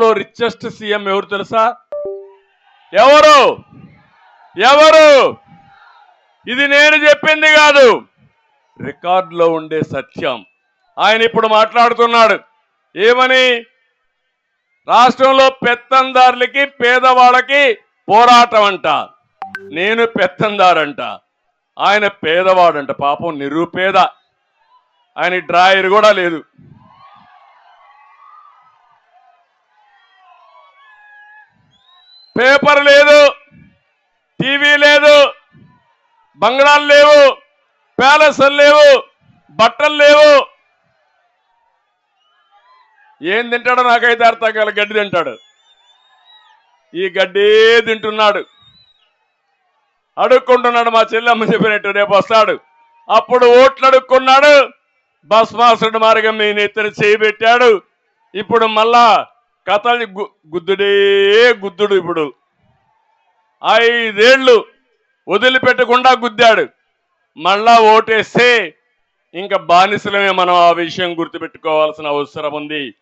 దేశంలో richest CM ఎవరు తెలుసా? ఎవరు? ఎవరు? ఇది నేను చెప్పింది కాదు. రికార్డులో ఉండే సత్యం. ఆయన ఇప్పుడు మాట్లాడుతున్నాడు. ఏమని? రాష్ట్రంలో పెత్తందారులకి పేదవాళ్ళకి పోరాటం అంట. నేను పెత్తందారంట. ఆయన పేదవాడంట. పాపం నిరుపేద. ఆయన డ్రాయర్ కూడా లేదు. పేపర్ లేదు టీవీ లేదు బంగ్లాలు లేవు ప్యాలెస్లు లేవు బట్టలు లేవు. ఏం తింటాడో నాకైతే అర్థం కాదు గడ్డి తింటాడు. ఈ గడ్డే తింటున్నాడు. అడుక్కుంటున్నాడు మా చెల్లెమ్మ చెప్పినట్టు రేపు వస్తాడు. అప్పుడు ఓట్లు అడుక్కున్నాడు. భస్మాసుడు మార్గం మీ నెత్తిన చేయి పెట్టాడు. ఇప్పుడు మళ్ళా కథలు గు- గుద్దుడే గుద్దుడు ఇప్పుడు. ఐదేళ్ళు వదిలిపెట్టకుండా గుద్దాడు. మళ్ళా ఓటేస్తే ఇంకా బానిసలమే మనం ఆ విషయం గుర్తుపెట్టుకోవాల్సిన అవసరం ఉంది.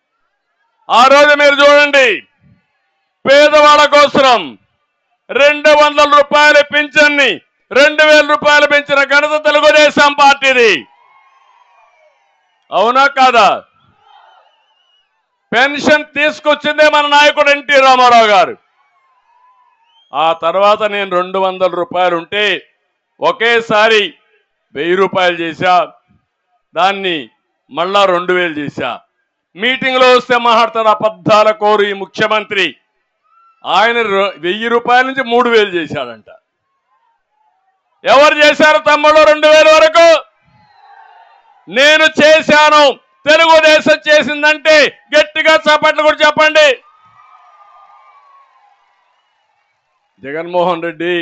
ఆ రోజు మీరు చూడండి. పేదవాళ్ళ కోసం రెండు వందల రూపాయల పింఛన్ని రెండు వేల రూపాయలు పెంచిన ఘనత తెలుగుదేశం పార్టీది. అవునా కాదా? పెన్షన్ తీసుకొచ్చిందే మన నాయకుడు ఎన్టీ రామారావు గారు. ఆ తర్వాత నేను రెండు వందల రూపాయలు ఉంటే ఒకేసారి వెయ్యి రూపాయలు చేశా. దాన్ని మళ్ళా రెండు వేలు చేశా. మీటింగ్లో వస్తే మాట్లాడతాడు అబద్ధాల కోరు ఈ ముఖ్యమంత్రి. ఆయన వెయ్యి రూపాయల నుంచి మూడు వేలు చేశాడంట. ఎవరు చేశారు తమ్ముడు రెండు వేల వరకు? నేను చేశాను. తెలుగుదేశం చేసిందంటే గట్టిగా చప్పట్లు కూడా చెప్పండి. జగన్మోహన్ రెడ్డి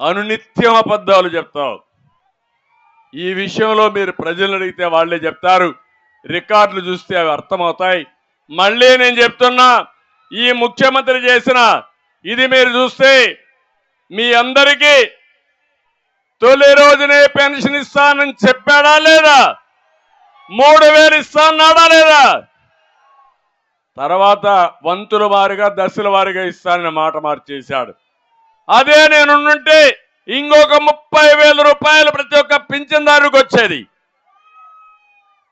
అనునిత్యం అబద్ధాలు చెప్తావు ఈ విషయంలో మీరు ప్రజలు అడిగితే వాళ్ళే చెప్తారు. రికార్డులు చూస్తే అవి అర్థమవుతాయి. మళ్ళీ నేను చెప్తున్నా ఈ ముఖ్యమంత్రి చేసిన ఇది మీరు చూస్తే మీ అందరికీ తొలి రోజునే పెన్షన్ ఇస్తానని చెప్పాడా లేదా? మూడు వేలు ఇస్తాన్నాడా లేదా? తర్వాత వంతుల వారిగా దశల వారిగా ఇస్తానని మాట మార్చేశాడు. అదే నేనుంటే ఇంకొక ముప్పై వేల రూపాయలు ప్రతి ఒక్క పింఛన్దారుకు వచ్చేది.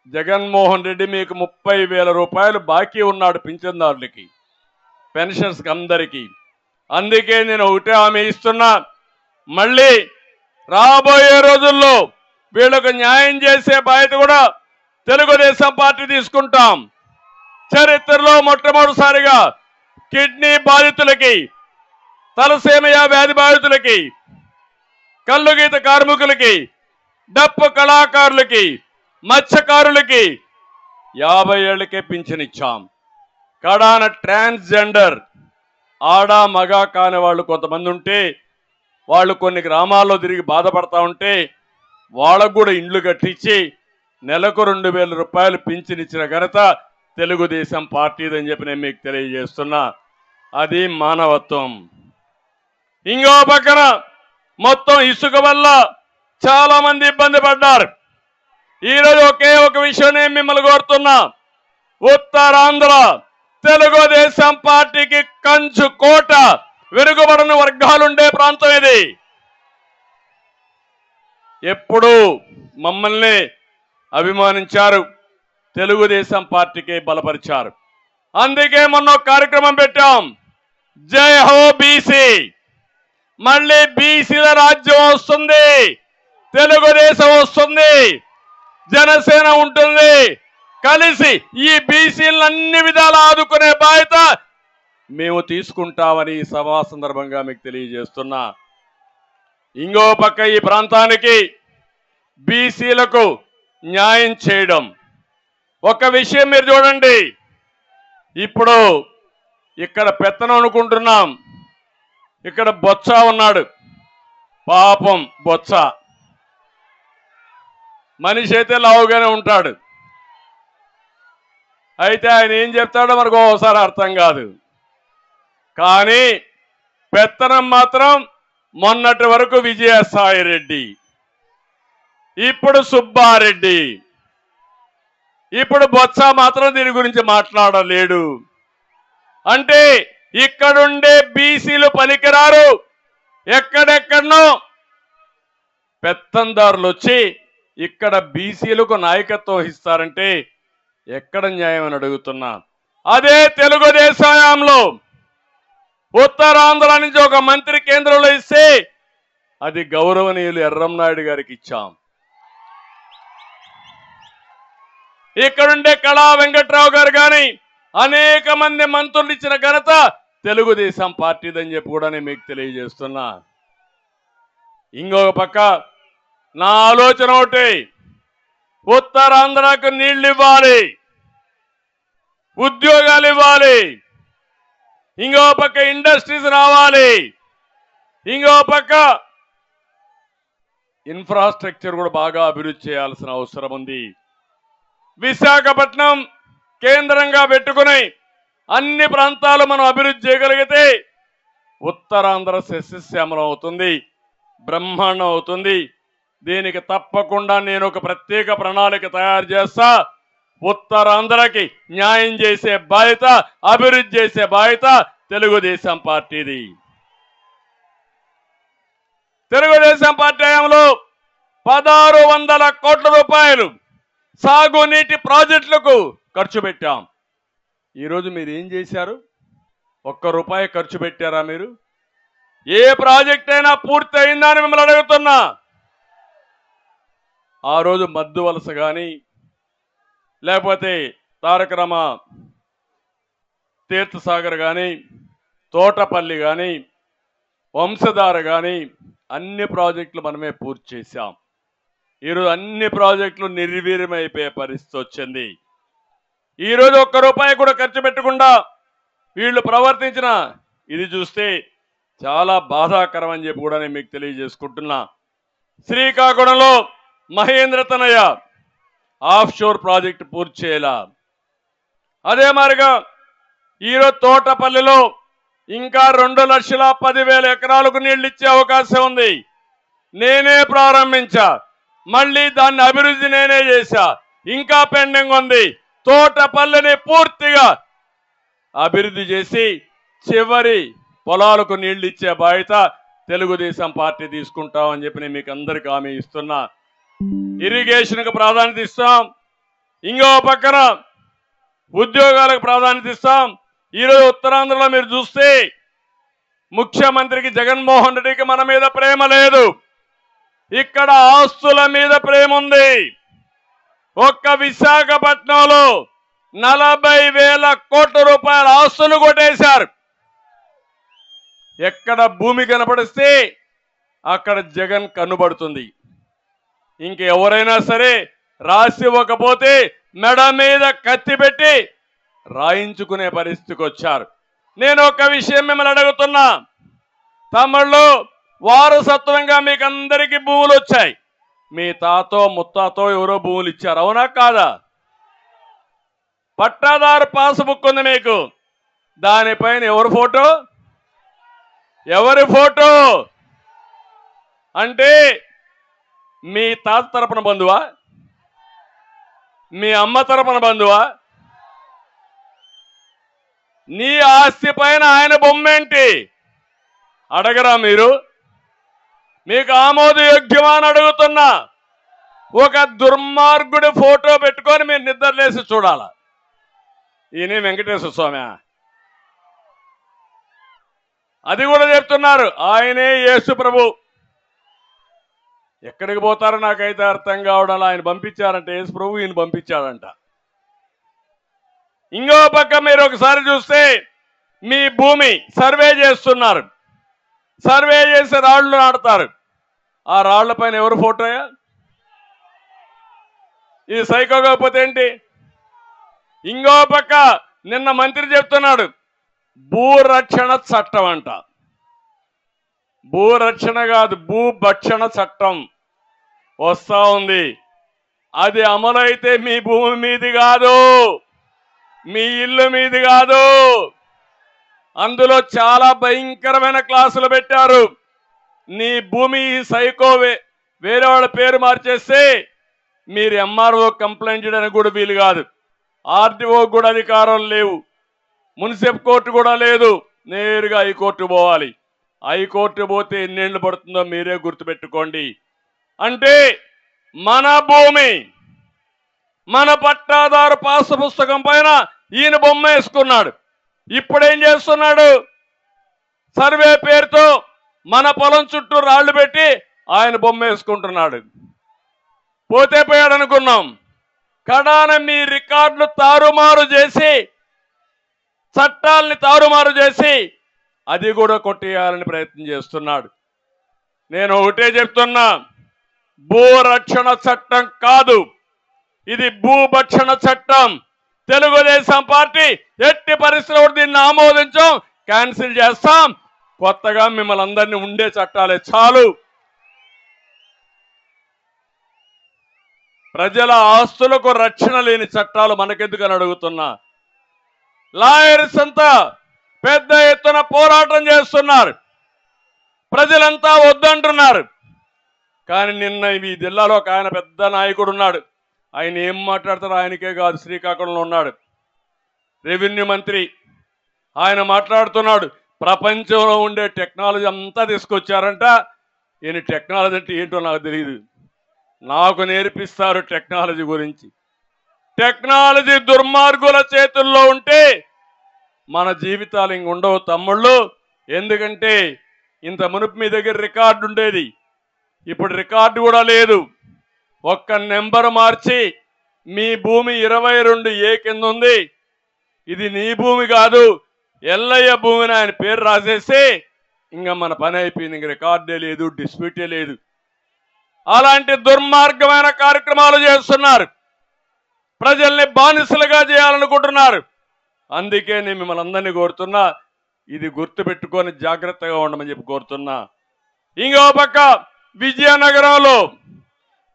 జగన్మోహన్ రెడ్డి మీకు ముప్పై వేల రూపాయలు బాకీ ఉన్నాడు పింఛన్దారులకి పెన్షన్స్కి అందరికీ. అందుకే నేను ఒకటే హామీ ఇస్తున్నా. మళ్ళీ రాబోయే రోజుల్లో వీళ్ళకు న్యాయం చేసే బాధ్యత కూడా తెలుగుదేశం పార్టీ తీసుకుంటాం. చరిత్రలో మొట్టమొదటిసారిగా కిడ్నీ బాధితులకి తలసేమయ వ్యాధి బాధితులకి కళ్ళుగీత కార్మికులకి డప్పు కళాకారులకి మత్స్యకారులకి యాభై ఏళ్ళకే పింఛనిచ్చాం కడాన ట్రాన్స్జెండర్ ఆడ మగ కాని వాళ్ళు కొంతమంది ఉంటే వాళ్ళు కొన్ని గ్రామాల్లో తిరిగి బాధపడతా ఉంటే వాళ్ళకు కూడా ఇండ్లు కట్టించి నెలకు రెండు వేల రూపాయలు పింఛనిచ్చిన ఘనత తెలుగుదేశం పార్టీదని చెప్పి నేను మీకు తెలియజేస్తున్నా. అది మానవత్వం. ఇంకో పక్కన మొత్తం ఇసుక వల్ల చాలా మంది ఇబ్బంది పడ్డారు. ఈరోజు ఒకే ఒక విషయం నేను మిమ్మల్ని కోరుతున్నా. ఉత్తరాంధ్ర తెలుగుదేశం పార్టీకి కంచు కోట వెనుకబడిన వర్గాలుండే ప్రాంతం ఇది. ఎప్పుడు మమ్మల్ని అభిమానించారు. తెలుగుదేశం పార్టీకి బలపరిచారు. అందుకే మొన్న ఒక కార్యక్రమం పెట్టాం. జై హో బీసీ. మళ్ళీ బీసీల రాజ్యం వస్తుంది. తెలుగుదేశం వస్తుంది. జనసేన ఉంటుంది. కలిసి ఈ బీసీలను అన్ని విధాలు ఆదుకునే బాధ్యత మేము తీసుకుంటామని సభా సందర్భంగా మీకు తెలియజేస్తున్నా. ఇంకో పక్క ఈ ప్రాంతానికి బీసీలకు న్యాయం చేయడం. ఒక విషయం మీరు చూడండి. ఇప్పుడు ఇక్కడ పెత్తనం అనుకుంటున్నాం. ఇక్కడ బొత్స ఉన్నాడు. పాపం బొత్స. మనిషి అయితే లావుగానే ఉంటాడు. అయితే ఆయన ఏం చెప్తాడో మనకు ఒకసారి అర్థం కాదు. కానీ పెత్తనం మాత్రం మొన్నటి వరకు విజయసాయిరెడ్డి ఇప్పుడు సుబ్బారెడ్డి. ఇప్పుడు బొత్స మాత్రం దీని గురించి మాట్లాడలేడు. అంటే ఇక్కడుండే బీసీలు పనికిరారు. ఎక్కడెక్కడనో పెత్తందారులు వచ్చి ఇక్కడ బీసీలకు నాయకత్వం ఇస్తారంటే ఎక్కడ న్యాయం అని అడుగుతున్నా. అదే తెలుగుదేశంలో ఉత్తరాంధ్ర నుంచి ఒక మంత్రి కేంద్రంలో ఇస్తే అది గౌరవనీయులు ఎర్రంనాయుడు గారికి ఇచ్చాం. ఇక్కడుండే కళా వెంకట్రావు గారు కానీ అనేక మంది మంత్రులు ఇచ్చిన ఘనత తెలుగుదేశం పార్టీదని చెప్పి కూడా నేను మీకు తెలియజేస్తున్నా. ఇంకొక పక్క నా ఆలోచన ఒకటి ఉత్తరాంధ్రకు నీళ్ళు ఇవ్వాలి ఉద్యోగాలు ఇవ్వాలి ఇంకో పక్క ఇండస్ట్రీస్ రావాలి ఇంకో పక్క ఇన్ఫ్రాస్ట్రక్చర్ కూడా బాగా అభివృద్ధి చేయాల్సిన అవసరం ఉంది. విశాఖపట్నం కేంద్రంగా పెట్టుకుని అన్ని ప్రాంతాలు మనం అభివృద్ధి చేయగలిగితే ఉత్తరాంధ్ర సస్యశ్యామలం అవుతుంది బ్రహ్మాండం అవుతుంది. దీనికి తప్పకుండా నేను ఒక ప్రత్యేక ప్రణాళిక తయారు చేస్తా. ఉత్తరాంధ్రకి న్యాయం చేసే బాధ్యత అభివృద్ధి చేసే బాధ్యత తెలుగుదేశం పార్టీది. తెలుగుదేశం పార్టీ హయాంలో పదహారు వందల కోట్ల రూపాయలు సాగునీటి ప్రాజెక్టులకు ఖర్చు పెట్టాం. ఈరోజు మీరు ఏం చేశారు? ఒక్క రూపాయి ఖర్చు పెట్టారా మీరు? ఏ ప్రాజెక్ట్ అయినా పూర్తి అయిందా అని మిమ్మల్ని అడుగుతున్నా. ఆ రోజు మద్దు వలస కానీ లేకపోతే తారక రామ తీర్థసాగర్ కానీ తోటపల్లి కానీ వంశధార కానీ అన్ని ప్రాజెక్టులు మనమే పూర్తి చేశాం. ఈరోజు అన్ని ప్రాజెక్టులు నిర్వీర్యమైపోయే పరిస్థితి వచ్చింది. ఈరోజు ఒక్క రూపాయి కూడా ఖర్చు పెట్టకుండా వీళ్ళు ప్రవర్తించిన ఇది చూస్తే చాలా బాధాకరం అని చెప్పి కూడా నేను మీకు తెలియజేసుకుంటున్నా. శ్రీకాకుళంలో మహేంద్ర తనయ ఆఫ్ షోర్ ప్రాజెక్ట్ పూర్తి చేయాల. అదే మారిగా ఈరోజు తోటపల్లిలో ఇంకా రెండు లక్షల పదివేల ఎకరాలకు నీళ్ళు ఇచ్చే అవకాశం ఉంది. నేనే ప్రారంభించా. మళ్ళీ దాన్ని అభివృద్ధి నేనే చేశా. ఇంకా పెండింగ్ ఉంది. తోటపల్లిని పూర్తిగా అభివృద్ధి చేసి చివరి పొలాలకు నీళ్ళు ఇచ్చే బాధ్యత తెలుగుదేశం పార్టీ తీసుకుంటామని చెప్పి నేను మీకు అందరికి హామీ ఇస్తున్నా. ఇరిగేషన్కి ప్రాధాన్యత ఇస్తాం. ఇంకో పక్కన ఉద్యోగాలకు ప్రాధాన్యత ఇస్తాం. ఈరోజు ఉత్తరాంధ్రలో మీరు చూస్తే ముఖ్యమంత్రికి జగన్మోహన్ రెడ్డికి మన మీద ప్రేమ లేదు. ఇక్కడ ఆస్తుల మీద ప్రేమ ఉంది ఒక్క విశాఖపట్నంలో నలభై వేల కోట్ల రూపాయల ఆస్తులు కొట్టేశారు. ఎక్కడ భూమి కనపడిస్తే అక్కడ జగన్ కనుబడుతుంది. ఇంకెవరైనా సరే రాసి ఇవ్వకపోతే మెడ మీద కత్తి పెట్టి రాయించుకునే పరిస్థితికి వచ్చారు. నేను ఒక విషయం మిమ్మల్ని అడుగుతున్నా. తమ్ముళ్ళు వారసత్వంగా మీకు అందరికీ భూములు వచ్చాయి మీ తాతో ముత్తాతో ఎవరో భూములు ఇచ్చారు అవునా కాదా? పట్టాదారు పాస్బుక్ ఉంది మీకు. దానిపైన ఎవరి ఫోటో? ఎవరి ఫోటో? అంటే మీ తాత తరపున బంధువా? మీ అమ్మ తరపున బంధువా? నీ ఆస్తి పైన ఆయన బొమ్మేంటి అడగరా మీరు? మీకు ఆమోదయోగ్యమా అని అడుగుతున్నా. ఒక దుర్మార్గుడి ఫోటో పెట్టుకొని మీరు నిద్రలేసి చూడాల. ఈయన వెంకటేశ్వర స్వామి. అది కూడా చెప్తున్నారు ఆయనే యేసు ప్రభు. ఎక్కడికి పోతారో నాకైతే అర్థం కావడం ఆయన పంపించారంట యేసు ప్రభు ఈయన పంపించాడంట. ఇంకో పక్క మీరు ఒకసారి చూస్తే మీ భూమి సర్వే చేస్తున్నారు. సర్వే చేసి రాళ్ళు నాడతారు ఆ రాళ్ళ పైన ఎవరు ఫోటోయా ఈ సైకో కాకపోతే ఏంటి? ఇంకో పక్క నిన్న మంత్రి చెప్తున్నాడు భూరక్షణ చట్టం అంట. భూరక్షణ కాదు భూభక్షణ చట్టం. వస్తా ఉంది. అది అమలైతే మీ భూమి మీది కాదు. మీ ఇల్లు మీది కాదు. అందులో చాలా భయంకరమైన క్లాసులు పెట్టారు. నీ భూమి సైకో వే- వేరే వాళ్ళ పేరు మార్చేస్తే మీరు ఎంఆర్ఓ కంప్లైంట్ చేయడానికి కూడా వీలు కాదు. ఆర్టీఓ కూడా అధికారం లేవు. మున్సిపల్ కోర్టు కూడా లేదు. నేరుగా హైకోర్టు పోవాలి. హైకోర్టు పోతే ఎన్నేళ్ళు పడుతుందో మీరే గుర్తుపెట్టుకోండి. అంటే మన భూమి మన పట్టాదారు పాస పుస్తకం పైన ఈయన బొమ్మ వేసుకున్నాడు. ఇప్పుడేం చేస్తున్నాడు? సర్వే పేరుతో మన పొలం చుట్టూ రాళ్ళు పెట్టి ఆయన బొమ్మ వేసుకుంటున్నాడు. పోతే పోయాడు అనుకున్నాం కడాన మీ రికార్డులు తారుమారు చేసి చట్టాల్ని తారుమారు చేసి అది కూడా కొట్టేయాలని ప్రయత్నం చేస్తున్నాడు. నేను ఒకటే చెప్తున్నా భూరక్షణ చట్టం కాదు. ఇది భూభక్షణ చట్టం. తెలుగుదేశం పార్టీ ఎట్టి పరిస్థితుల్లో దీన్ని ఆమోదించాం క్యాన్సిల్ చేస్తాం. కొత్తగా మిమ్మల్ని అందరినీ ఉండే చట్టాలే చాలు. ప్రజల ఆస్తులకు రక్షణ లేని చట్టాలు మనకెందుకని అడుగుతున్నా? లాయర్స్ అంతా పెద్ద ఎత్తున పోరాటం చేస్తున్నారు. ప్రజలంతా వద్దంటున్నారు. కానీ నిన్న ఈ జిల్లాలో ఒక ఆయన పెద్ద నాయకుడు ఉన్నాడు. ఆయన ఏం మాట్లాడతారో ఆయనకే కాదు శ్రీకాకుళంలో ఉన్నాడు. రెవెన్యూ మంత్రి. ఆయన మాట్లాడుతున్నాడు ప్రపంచంలో ఉండే టెక్నాలజీ అంతా తీసుకొచ్చారంట. ఈయన టెక్నాలజీ అంటే ఏంటో నాకు తెలియదు నాకు నేర్పిస్తారు టెక్నాలజీ గురించి. టెక్నాలజీ దుర్మార్గుల చేతుల్లో ఉంటే మన జీవితాలు ఇంక ఉండవు తమ్ముళ్ళు. ఎందుకంటే ఇంత మునుపు మీ దగ్గర రికార్డు ఉండేది. ఇప్పుడు రికార్డు కూడా లేదు. ఒక్క నెంబర్ మార్చి మీ భూమి ఇరవై రెండు ఏ కింద ఉంది ఇది నీ భూమి కాదు ఎల్లయ్య భూమిని ఆయన పేరు రాసేసి ఇంకా మన పని అయిపోయింది ఇంక రికార్డే లేదు డిస్ప్యూటే లేదు. అలాంటి దుర్మార్గమైన కార్యక్రమాలు చేస్తున్నారు. ప్రజల్ని బానిసలుగా చేయాలనుకుంటున్నారు. అందుకే నేను మిమ్మల్ని అందరినీ కోరుతున్నా ఇది గుర్తుపెట్టుకొని జాగ్రత్తగా ఉండమని చెప్పి కోరుతున్నా. ఇంకో పక్క విజయనగరంలో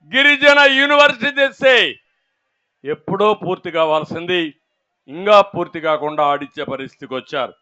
గిరిజన యూనివర్సిటీ తెస్తే ఎప్పుడో పూర్తి కావాల్సింది. ఇంకా పూర్తి కాకుండా ఆడిచ్చే పరిస్థితికి వచ్చారు.